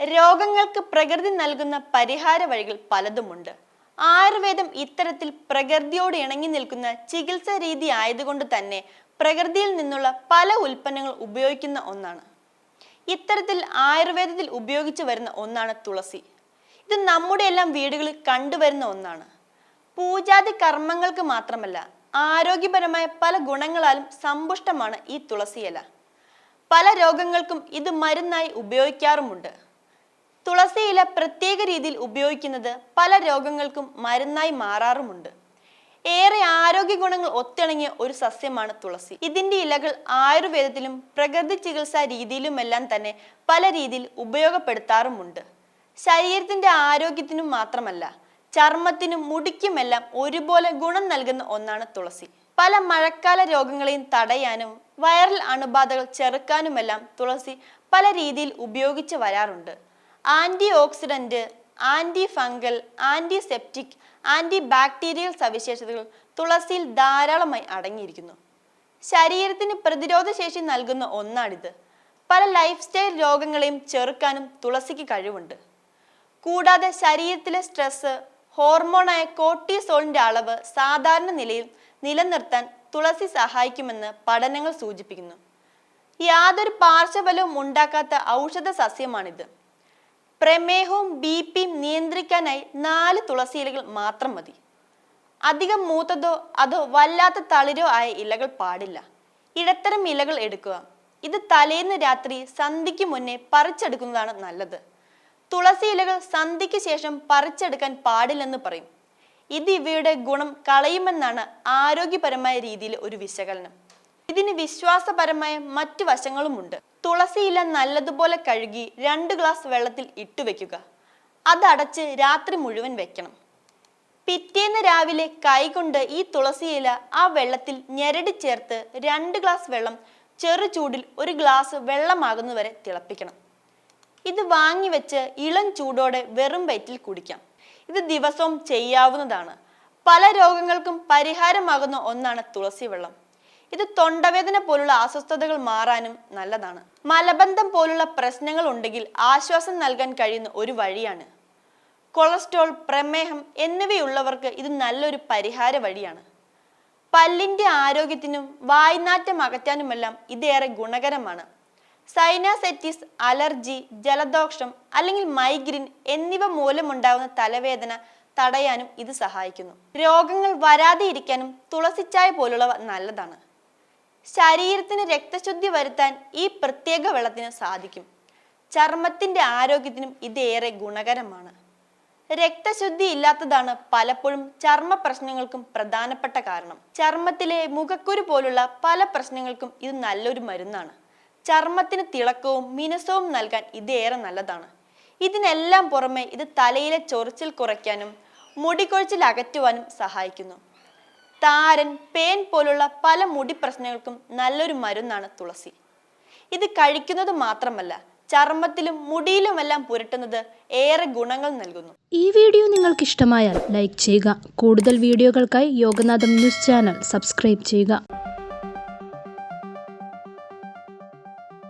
രോഗങ്ങൾക്ക് പ്രകൃതി നൽകുന്ന പരിഹാര വഴികൾ പലതുമുണ്ട്. ആയുർവേദം ഇത്തരത്തിൽ പ്രകൃതിയോട് ഇണങ്ങി നിൽക്കുന്ന ചികിത്സാ രീതി ആയതുകൊണ്ട് തന്നെ പ്രകൃതിയിൽ നിന്നുള്ള പല ഉൽപ്പന്നങ്ങൾ ഉപയോഗിക്കുന്ന ഒന്നാണ്. ഇത്തരത്തിൽ ആയുർവേദത്തിൽ ഉപയോഗിച്ചു വരുന്ന ഒന്നാണ് തുളസി. ഇത് നമ്മുടെ എല്ലാം വീടുകളിൽ കണ്ടുവരുന്ന ഒന്നാണ്. പൂജാതി കർമ്മങ്ങൾക്ക് മാത്രമല്ല ആരോഗ്യപരമായ പല ഗുണങ്ങളാലും സമ്പുഷ്ടമാണ് ഈ തുളസിയില. പല രോഗങ്ങൾക്കും ഇത് മരുന്നായി ഉപയോഗിക്കാറുമുണ്ട്. തുളസി ഇല പ്രത്യേക രീതിയിൽ ഉപയോഗിക്കുന്നത് പല രോഗങ്ങൾക്കും മരുന്നായി മാറാറുമുണ്ട്. ഏറെ ആരോഗ്യ ഗുണങ്ങൾ ഒത്തിണങ്ങിയ ഒരു സസ്യമാണ് തുളസി. ഇതിന്റെ ഇലകൾ ആയുർവേദത്തിലും പ്രകൃതി ചികിത്സാ രീതിയിലുമെല്ലാം തന്നെ പല രീതിയിൽ ഉപയോഗപ്പെടുത്താറുമുണ്ട്. ശരീരത്തിന്റെ ആരോഗ്യത്തിനും മാത്രമല്ല ചർമ്മത്തിനും മുടിക്കുമെല്ലാം ഒരുപോലെ ഗുണം നൽകുന്ന ഒന്നാണ് തുളസി. പല മഴക്കാല രോഗങ്ങളെയും തടയാനും വൈറൽ അണുബാധകൾ ചെറുക്കാനുമെല്ലാം തുളസി പല രീതിയിൽ ഉപയോഗിച്ച് വരാറുണ്ട്. Antioxidant antifungal antiseptic antibacterial സവിശേഷതകൾ തുളസിയിൽ ധാരാളമായി അടങ്ങിയിരിക്കുന്നു. ശരീരത്തിന് പ്രതിരോധ ശേഷി നൽകുന്ന ഒന്നാണിത്. പല ലൈഫ് സ്റ്റൈൽ രോഗങ്ങളെയും ചെറുക്കാനും തുളസിക്ക് കഴിവുണ്ട്. കൂടാതെ ശരീരത്തിലെ സ്ട്രെസ് ഹോർമോണായ കോർട്ടിസോളിന്റെ അളവ് സാധാരണ നിലയിൽ നിലനിർത്താൻ തുളസി സഹായിക്കുമെന്ന് പഠനങ്ങൾ സൂചിപ്പിക്കുന്നു. യാതൊരു പാർശ്വഫലവും ഉണ്ടാക്കാത്ത ഔഷധ സസ്യമാണിത് പ്രമേഹവും ബി പിയും നിയന്ത്രിക്കാനായി നാല് തുളസി ഇലകൾ മാത്രം മതി. അധികം മൂത്തതോ അതോ വല്ലാത്ത തളിരോ ആയ ഇലകൾ പാടില്ല. ഇടത്തരം ഇലകൾ എടുക്കുക. ഇത് തലേന്ന് രാത്രി സന്ധിക്ക് മുന്നേ പറിച്ചെടുക്കുന്നതാണ് നല്ലത്. തുളസി ഇലകൾ സന്ധിക്ക് ശേഷം പറിച്ചെടുക്കാൻ പാടില്ലെന്ന് പറയും. ഇത് ഇവയുടെ ഗുണം കളയുമെന്നാണ് ആരോഗ്യപരമായ രീതിയിൽ ഒരു വിശകലനം. ഇതിന് വിശ്വാസപരമായ മറ്റു വശങ്ങളുമുണ്ട്. തുളസിയില നല്ലതുപോലെ കഴുകി രണ്ട് ഗ്ലാസ് വെള്ളത്തിൽ ഇട്ടുവെക്കുക അതടച്ച് രാത്രി മുഴുവൻ വെക്കണം. പിറ്റേന്ന് രാവിലെ കൈകൊണ്ട് ഈ തുളസി ഇല ആ വെള്ളത്തിൽ ഞെരടി ചേർത്ത് രണ്ട് ഗ്ലാസ് വെള്ളം ചെറു ചൂടിൽ ഒരു ഗ്ലാസ് വെള്ളമാകുന്നവരെ തിളപ്പിക്കണം. ഇത് വാങ്ങി വെച്ച് ഇളം ചൂടോടെ വെറും വയറ്റിൽ കുടിക്കാം. ഇത് ദിവസവും ചെയ്യാവുന്നതാണ്. പല രോഗങ്ങൾക്കും പരിഹാരമാകുന്ന ഒന്നാണ് തുളസി വെള്ളം. ഇത് തൊണ്ടവേദന പോലുള്ള അസ്വസ്ഥതകൾ മാറാനും നല്ലതാണ്. മലബന്ധം പോലുള്ള പ്രശ്നങ്ങൾ ഉണ്ടെങ്കിൽ ആശ്വാസം നൽകാൻ കഴിയുന്ന ഒരു വഴിയാണ്. കൊളസ്ട്രോൾ പ്രമേഹം എന്നിവയുള്ളവർക്ക് ഇത് നല്ലൊരു പരിഹാര വഴിയാണ്. പല്ലിന്റെ ആരോഗ്യത്തിനും വായ്നാറ്റം അകറ്റാനുമെല്ലാം ഇതേറെ ഗുണകരമാണ്. സൈനാസെറ്റിസ് അലർജി ജലദോഷം അല്ലെങ്കിൽ മൈഗ്രീൻ എന്നിവ മൂലമുണ്ടാകുന്ന തലവേദന തടയാനും ഇത് സഹായിക്കുന്നു. രോഗങ്ങൾ വരാതെ ഇരിക്കാനും തുളസിച്ചായ പോലുള്ളവ നല്ലതാണ്. ശരീരത്തിന് രക്തശുദ്ധി വരുത്താൻ ഈ പ്രത്യേക വെള്ളത്തിന് സാധിക്കും. ചർമ്മത്തിന്റെ ആരോഗ്യത്തിനും ഇത് ഏറെ ഗുണകരമാണ്. രക്തശുദ്ധി ഇല്ലാത്തതാണ് പലപ്പോഴും ചർമ്മ പ്രശ്നങ്ങൾക്കും പ്രധാനപ്പെട്ട കാരണം. ചർമ്മത്തിലെ മുഖക്കുരു പോലുള്ള പല പ്രശ്നങ്ങൾക്കും ഇത് നല്ലൊരു മരുന്നാണ്. ചർമ്മത്തിന് തിളക്കവും മിനുസവും നൽകാൻ ഇത് ഏറെ നല്ലതാണ്. ഇതിനെല്ലാം പുറമെ ഇത് തലയിലെ ചൊറിച്ചിൽ കുറയ്ക്കാനും മുടികൊഴിച്ചിൽ അകറ്റുവാനും സഹായിക്കുന്നു. താരൻ പേൻ പോലുള്ള പല മുടി പ്രശ്നങ്ങൾക്കും നല്ലൊരു മരുന്നാണ് തുളസി. ഇത് കഴിക്കുന്നത് മാത്രമല്ല ചർമ്മത്തിലും മുടിയിലുമെല്ലാം പുരട്ടുന്നത് ഏറെ ഗുണങ്ങൾ നൽകുന്നു. ഈ വീഡിയോ നിങ്ങൾക്ക് ഇഷ്ടമായാൽ ലൈക്ക് ചെയ്യുക. കൂടുതൽ വീഡിയോകൾക്കായി യോഗനാഥം ന്യൂസ് ചാനൽ സബ്സ്ക്രൈബ് ചെയ്യുക.